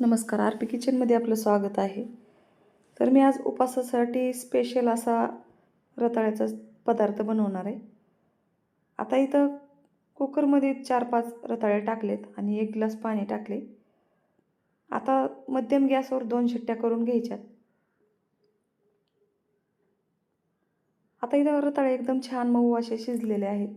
नमस्कार R P किचनमध्ये आपलं स्वागत आहे. तर मी आज उपासासाठी स्पेशल असा रताळ्याचा पदार्थ बनवणार आहे. आता इथं कुकरमध्ये चार पाच रताळे टाकलेत आणि एक ग्लास पाणी टाकले. आता मध्यम गॅसवर दोन शिट्ट्या करून घ्यायच्यात. आता इथं रताळे एकदम छान मऊ असे शिजलेले आहेत.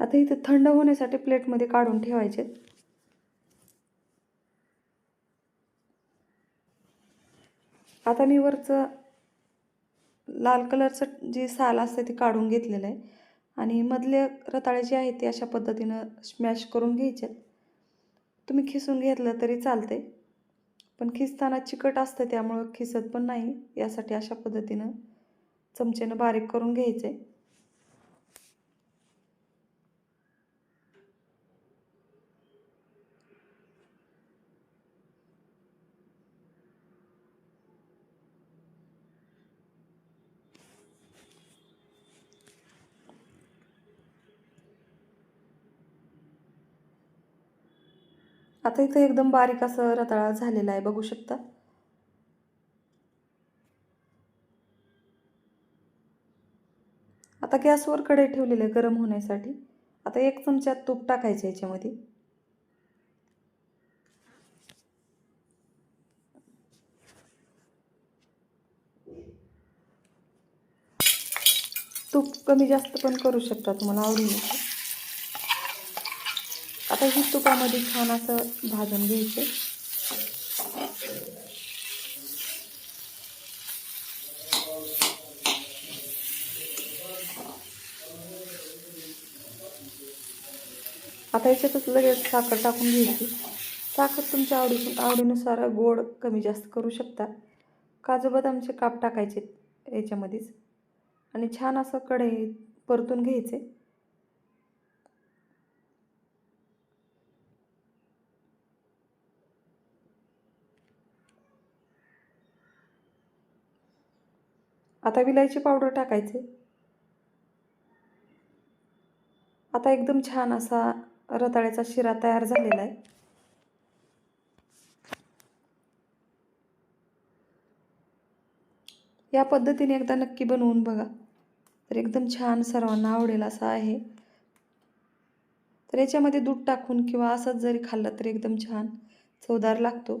आता इथं थंड होण्यासाठी प्लेटमध्ये काढून ठेवायचे. आता मी वरचं लाल कलरचं जी साल असतं ती काढून घेतलेलं आहे. आणि मधले रताळे जे आहेत ते अशा पद्धतीनं स्मॅश करून घ्यायचे. तुम्ही खिसून घेतलं तरी चालते पण खिसताना चिकट असतं त्यामुळं खिसत पण नाही. यासाठी अशा पद्धतीनं चमचेनं बारीक करून घ्यायचे. आता इथं एकदम बारीक असं रताळा झालेला आहे बघू शकता. आता गॅसवर कढई ठेवलेले आहे गरम होण्यासाठी. आता एक चमचा तूप टाकायचं याच्यामध्ये. तूप कमी जास्त पण करू शकता तुम्हाला आवडीनुसार. आता ही तुपामध्ये छान असं भाजून घ्यायचं. आता याच्यातच लगेच साखर टाकून घ्यायची. साखर तुमच्या आवडी आवडीनुसार गोड कमी जास्त करू शकता. काजू बदामचे काप टाकायचे याच्यामध्येच. आणि छान असं कढई परतून घ्यायचे. आता विलायची पावडर टाकायचे. आता एकदम छान असा रताळ्याचा शिरा तयार झालेला आहे. या पद्धतीने एकदा नक्की बनवून बघा. तर एकदम छान सर्वांना आवडेल असा आहे. तर याच्यामध्ये दूध टाकून किंवा असंच जरी खाल्लं तरी एकदम छान चवदार लागतो.